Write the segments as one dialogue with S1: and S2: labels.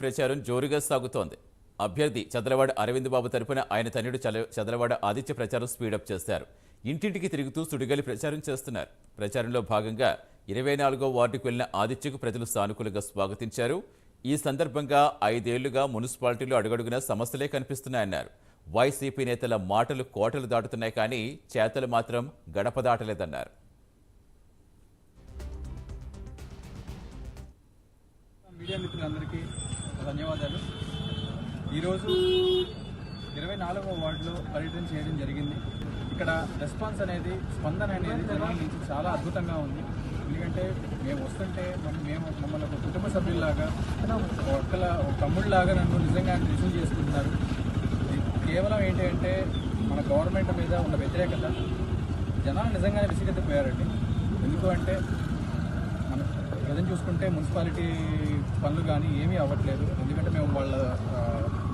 S1: ప్రచారం జోరుగా సాగుతోంది. అభ్యర్థి చదలవాడ అరవింద్ బాబు తరపున ఆయన తనయుడు చదలవాడ ఆదిత్య ప్రచారం స్పీడప్ చేశారు ఇంటింటికి తిరుగుతూ సుడిగాలి ప్రచారం చేస్తున్నారు. ప్రచారంలో భాగంగా ఇరవై నాలుగో వార్డుకు వెళ్ళిన ఆదిత్యకు ప్రజలు సానుకూలంగా స్వాగతించారు. ఈ సందర్భంగా ఐదేళ్ళుగా మున్సిపాలిటీలో అడుగడుగున సమస్యలే కనిపిస్తున్నాయన్నారు. వైసీపీ నేతల మాటలు కోటలు దాటుతున్నాయి కానీ చేతలు మాత్రం గడప దాటలేదన్నారు.
S2: మీడియా మిత్రులందరికీ ధన్యవాదాలు. ఈరోజు ఇరవై నాలుగవ వార్డులో పర్యటన చేయడం జరిగింది. ఇక్కడ రెస్పాన్స్ అనేది స్పందన అనేది జనాల నుంచి చాలా అద్భుతంగా ఉంది. ఎందుకంటే మేము వస్తుంటే మనం మేము మమ్మల్ని ఒక కుటుంబ సభ్యుల్లాగా ఒక ఒక్కల ఒక తమ్ముళ్ళలాగా నన్ను నిజంగా రిసీవ్ చేసుకుంటున్నారు. ఇది కేవలం ఏంటి అంటే మన గవర్నమెంట్ మీద ఉన్న వ్యతిరేకత. జనాలు నిజంగానే విసిగెత్తిపోయారండి. ఎందుకు అంటే నిజం చూసుకుంటే మున్సిపాలిటీ పనులు కానీ ఏమీ అవ్వట్లేదు. ఎందుకంటే మేము వాళ్ళ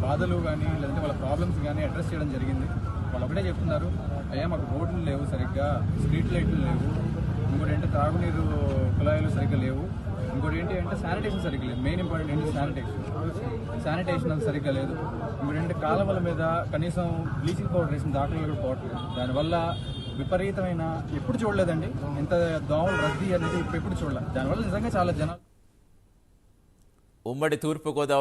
S2: బాధలు కానీ లేదంటే వాళ్ళ ప్రాబ్లమ్స్ కానీ అడ్రస్ చేయడం జరిగింది. వాళ్ళు ఒకటే చెప్తున్నారు అయ్యా మాకు రోడ్లు లేవు సరిగ్గా స్ట్రీట్ లైట్లు లేవు ఇంకోటి ఏంటంటే త్రాగునీరు కుళాయిలు సరిగ్గా లేవు ఇంకోటి ఏంటి అంటే శానిటేషన్ సరిగ్గా లేదు. మెయిన్ ఇంపార్టెంట్ ఏంటి శానిటేషన్? శానిటేషన్ అది సరిగ్గా లేదు. ఇంకోటి ఏంటి కాలువల మీద కనీసం బ్లీచింగ్ పౌడర్ వేసిన దాఖలు కూడా పోవట్లేదు. దానివల్ల విపరీతమైన ఎప్పుడు చూడలేదండి. ఇంత దోమలు రద్దీ అనేది ఇప్పుడు ఎప్పుడు చూడలేదు. దానివల్ల నిజంగా చాలా జనాలు
S1: ఉమ్మడి తూర్పుగోదావరి